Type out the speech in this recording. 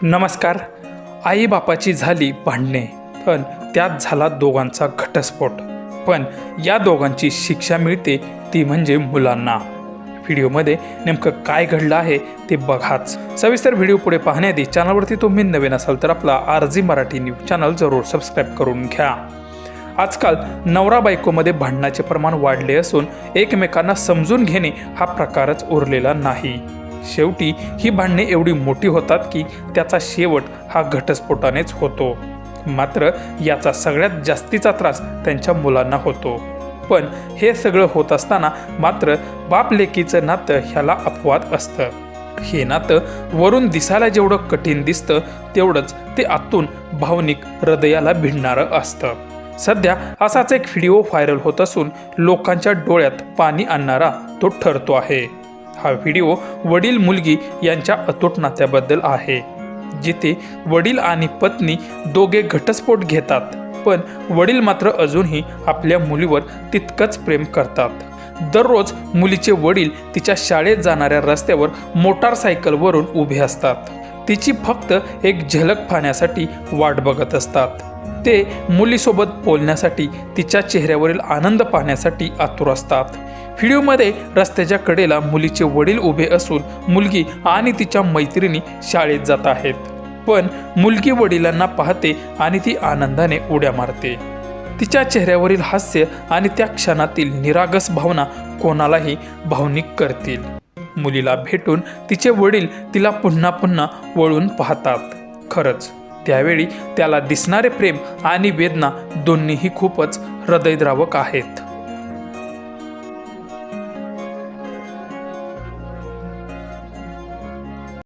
नमस्कार. आईबापाची झाली भांडणे पण त्यात झाला दोघांचा घटस्फोट. पण या दोघांची शिक्षा मिळते ती म्हणजे मुलांना. व्हिडिओमध्ये नेमकं काय घडलं आहे ते बघाच. सविस्तर व्हिडिओ पुढे पाहण्याआधी चॅनलवरती तुम्ही नवीन असाल तर आपला R G Marathi news channel जरूर सबस्क्राईब करून घ्या. आजकाल नवरा बायकोमध्ये भांडणाचे प्रमाण वाढले असून एकमेकांना समजून घेणे हा प्रकारच उरलेला नाही. शेवटी ही भांडणे एवढी मोठी होतात की त्याचा शेवट हा घटस्फोटानेच होतो. मात्र याचा सगळ्यात जास्तीचा त्रास त्यांच्या मुलांना होतो. पण हे सगळं होत असताना मात्र बाप लेकीचं नातं ह्याला अपवाद असतं. हे नातं वरून दिसायला जेवढं कठीण दिसतं तेवढंच ते आतून भावनिक हृदयाला भिडणारं असतं. सध्या असाच एक व्हिडिओ व्हायरल होत असून लोकांच्या डोळ्यात पाणी आणणारा तो ठरतो आहे. हा व्हिडिओ वडील मुलगी यांच्या अतूट नात्याबद्दल आहे जिथे वडील आणि पत्नी दोघे घटस्फोट घेतात पण वडील मात्र अजूनही आपल्या मुलीवर तितकंच प्रेम करतात. दररोज मुलीचे वडील तिच्या शाळेत जाणाऱ्या रस्त्यावर मोटारसायकलवरून उभे असतात. तिची फक्त एक झलक पाहण्यासाठी वाट बघत असतात. ते मुलीसोबत बोलण्यासाठी तिच्या चेहऱ्यावरील आनंद पाहण्यासाठी आतुर असतात. व्हिडिओमध्ये रस्त्याच्या कडेला मुलीचे वडील उभे असून मुलगी आणि तिच्या मैत्रिणी शाळेत जात आहेत. पण मुलगी वडिलांना पाहते आणि ती आनंदाने उड्या मारते. तिच्या चेहऱ्यावरील हास्य आणि त्या क्षणातील निरागस भावना कोणालाही भावनिक करतील. मुलीला भेटून तिचे वडील तिला पुन्हा पुन्हा वळून पाहतात. खरंच त्यावेळी त्याला दिसणारे प्रेम आणि वेदना दोन्हीही खूपच हृदयद्रावक आहेत.